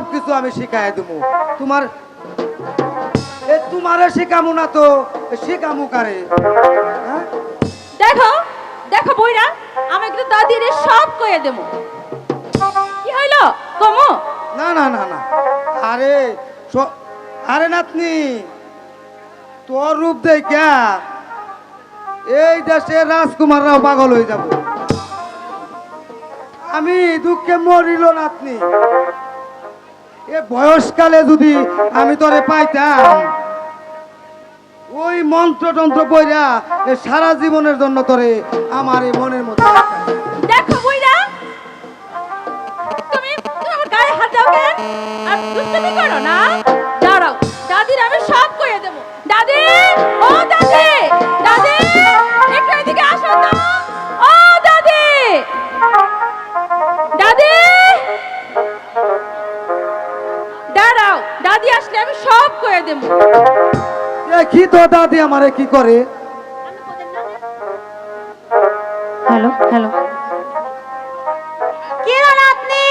সব কিছু আমি শিখাই দেবো। তোমার তোমারে শিখামু না তো। শিখামু কারে? হ্যাঁ? দেখো দেখো বইরা আমি কিন্তু দাদির সব কয়ে দেবো। কি হইল? কমো? না না না না। আরে আরে নাতনি তোর রূপ দেই দেখা এই দেশের রাজকুমাররাও পাগল হয়ে যাব। আমি দুঃখে মরিল নাতনি। এ বয়সকালে যদি আমি তোরে পাইতাম, ওই মন্ত্র তন্ত্র বইরা সারা জীবনের জন্য তোরে আমার এই মনের মতো দেখো তুমি গায়ে হাত দাও কেন? আর দুষ্টুমি করো না? দেখি তো দাদি আমারে কি করে। Hello hello. কে রে নাতনি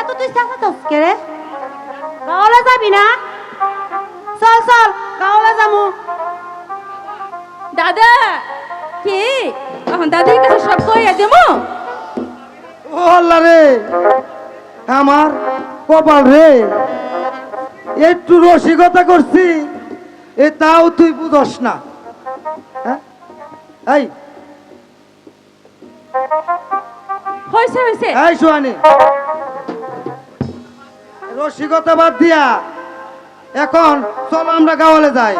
এত তুই চাচাতস কে রে? গাওলে যাবি না? চল চল গাওলে যামু দাদা কি? এখন দাদির কাছে সব কয়ে দেবো? ও আল্লাহ রে আমার কপাল রে। একটু রসিকতা করছি। এ তাও তুই বুঝস না। হ্যাঁ? এই। সোহানি। রসিকতা বাদ দিয়া। এখন চলো আমরা গাওয়ালে যাই।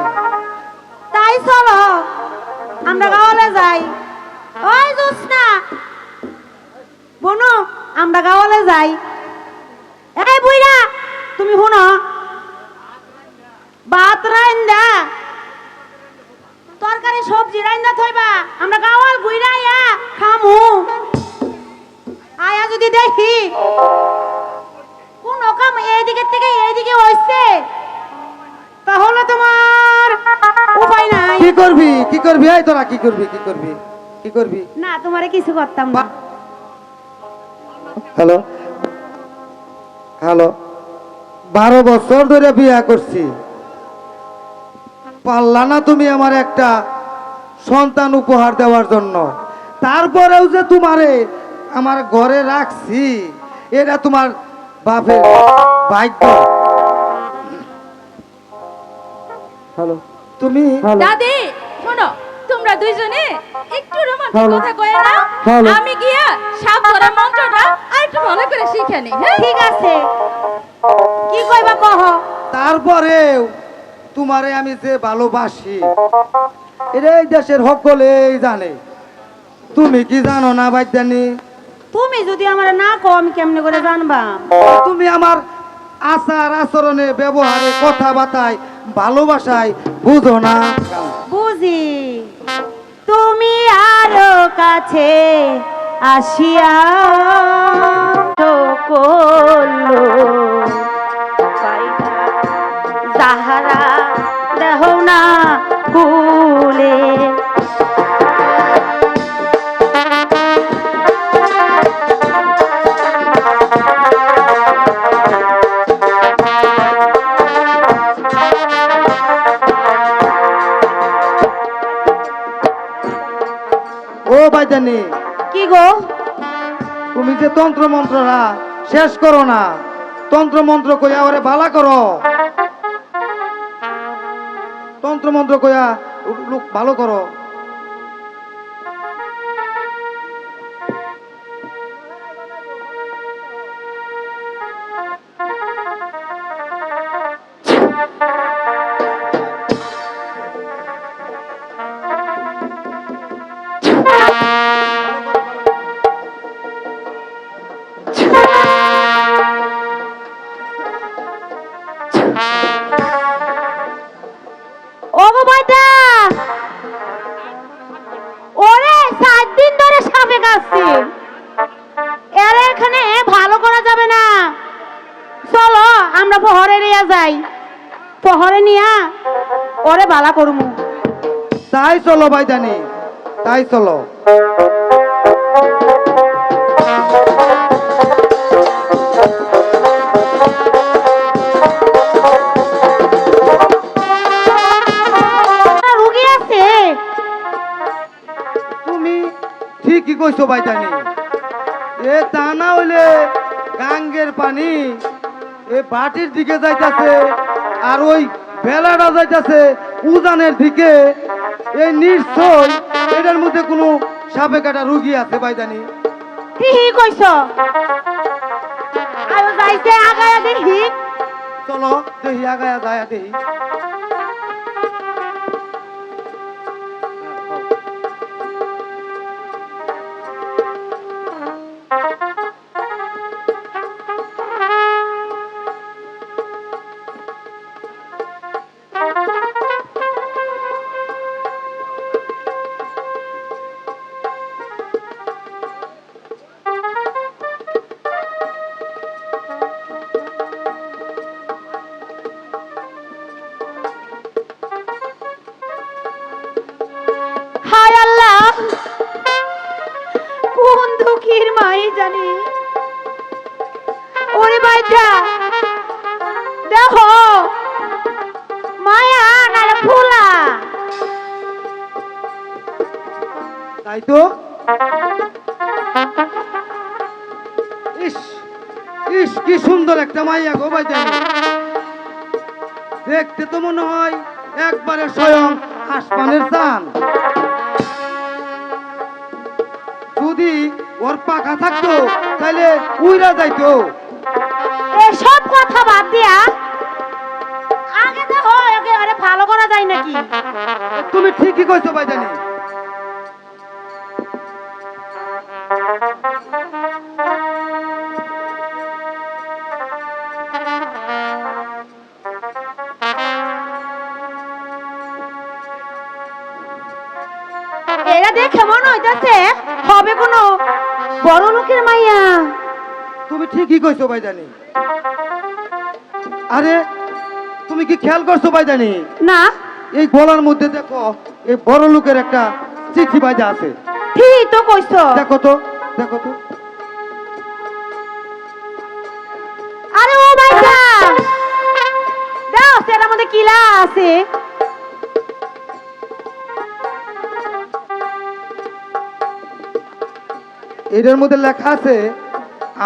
তাই চলো আমরা গাওলে যাই। ওই জোসনা বনু আমরা গাওলে যাই। এই বুইরা তুমি শুনো। ভাত রান্দা তরকারি সবজি রান্দা থইবা। আমরা গাওয়াল গুইরা আয়া খামু। আয়া যদি দেখি কোন কাম এইদিকে থেকে এইদিকে হইছে তাহলে তোমার উপায় নাই। কি করবি? কি করবি? এই তোরা কি করবি? কি করবি? কি করবি? না তোমারে কিছু করতাম না। হ্যালো? হ্যালো? বারো বছর ধরে বিয়া করছি। পারলা না তুমি আমার একটা সন্তান উপহার দেওয়ার জন্য। তারপরেও যে তোমারে আমার ঘরে রাখছি এটা তোমার বাপের ভাগ্য। হ্যালো। তুমি দাদি শোনো তোমরা দুইজনে একটু রোমান্টিক কথা কয়ে না আমি গিয়া সাপ ধরার মন্ত্রটা আর একটু ভালো করে শিখে নিই হ্যাঁ? ঠিক আছে। কি কইবা কহ? তারপরেও তোমারে আমি যে ভালোবাসি এটা এই দেশের সকলেই জানে। তুমি কি জানো না বাইদানি তুমি যদি আমার না কও আমি কেমনে করে জানবা তুমি আমার আচার আচরণে ব্যবহারে কথাবার্তায় ভালোবাসায় বুঝো না। বুঝি। তুমি আরও কাছে আসিয়া করল না কুলে ও বাইদানি কি গো? তুমি যে তন্ত্র মন্ত্ররা শেষ করো না। তন্ত্র মন্ত্র কইয়া ওরে ভালা করো। তন্ত্র মন্ত্র কইয়া লোক ভালো করো যাই। পহরে নিয়া ওরে বালা করমু। তাই চলো ভাই জানি তাই চলো। ঠিকই কইছো ভাই জানি এ তা না হইলে গাঙ্গের পানি এ বাটির দিকে যাইতাছে আর ওই বেলাটা যাইতাছে উজানের দিকে। এই নিশ্চয় এটার মধ্যে কোনো সাপে কাটা রুগী আছে বাইদানি ঠিকই কইছ? আরও যাইছে আগায়া দেখি। চলো দেহি আগায়া যায় দেহি জানি। ওরে বাইটা দেখো, মায়া নারে ফুলা। তাই তো? ইস ইস, কি সুন্দর একটা মাইয়া গো বাইদানি দেখতে তো মনে হয় একবারে স্বয়ং আসমানের চান ওর পাখা থাকতো তাহলে উইরা যাইতো। এসব কথা বাদ দিয়া আগে দেখো একে আরে ভালো করা যায় নাকি? তুমি ঠিকই কইছো বাইদানি এরা দেখে মনে হইতাছে হবে কোনো? বড় লোকের মাইয়া। তুমি ঠিকই কইছো বাইদানি আরে তুমি কি খেয়াল করছ বাইদানি না। এই গলার মধ্যে দেখো এই বড় লোকের একটা চিঠি বাজা আছে। ঠিক তো কইছো। দেখো তো দেখো তো। আরে ও মাইয়া দাও সেটার মধ্যে কিলা আছে। এটার মধ্যে লেখা আছে,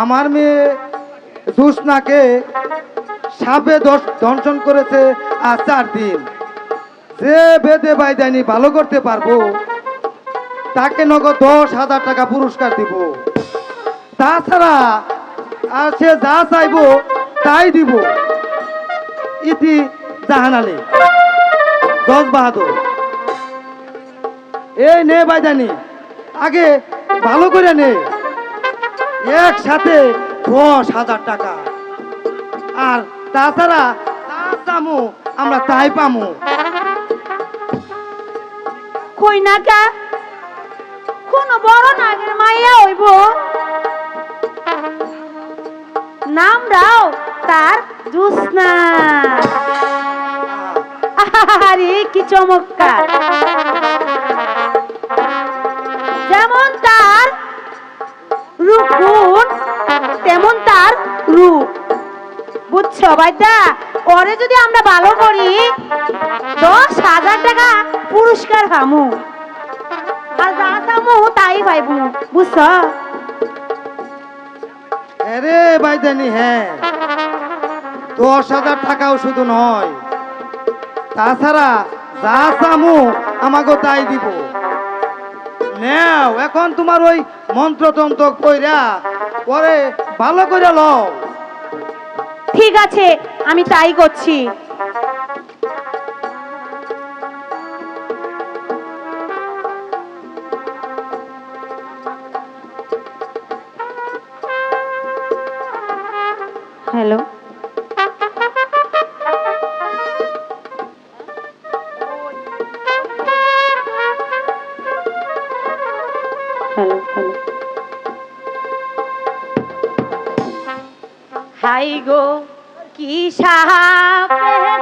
আমার মেয়ে জুসনাকে সাপে দংশন করেছে আর চার দিন। যে বেদে বাই বাইদানি ভালো করতে পারব, তাকে নগদ দশ হাজার টাকা পুরস্কার দিব। তাছাড়া আর সে যা চাইব তাই দিব। ইতি জাহান আলী দশ বাহাদুর। এই নে বাইদানি, আগে ভালো করে নে। একসাথে দশ হাজার টাকা। আর তাছাড়া চামু আমরা তাই পামু। কই না কা? কোন বড় নাগের মাইয়া হইব। নামটাও তার জুসনা। আরে কি চমৎকার। রূপ তেমন তার রূপ। বুঝছ, ভাইটা? ওরে যদি আমরা ভালো করি, দশ হাজার টাকা পুরস্কার পামু আর যা চামু তাই পাইবু বুঝছ? আরে বাইদানি হ্যাঁ। দশ হাজার টাকাও শুধু নয়, তাছাড়া যা চামু আমাকে তাই দিব। নেও, এখন তোমার ওই মন্ত্রতন্ত্র কইরা পরে ভালো করে লও। ঠিক আছে, আমি তাই করছি। Hello hello? হাই গো কি সাহায্য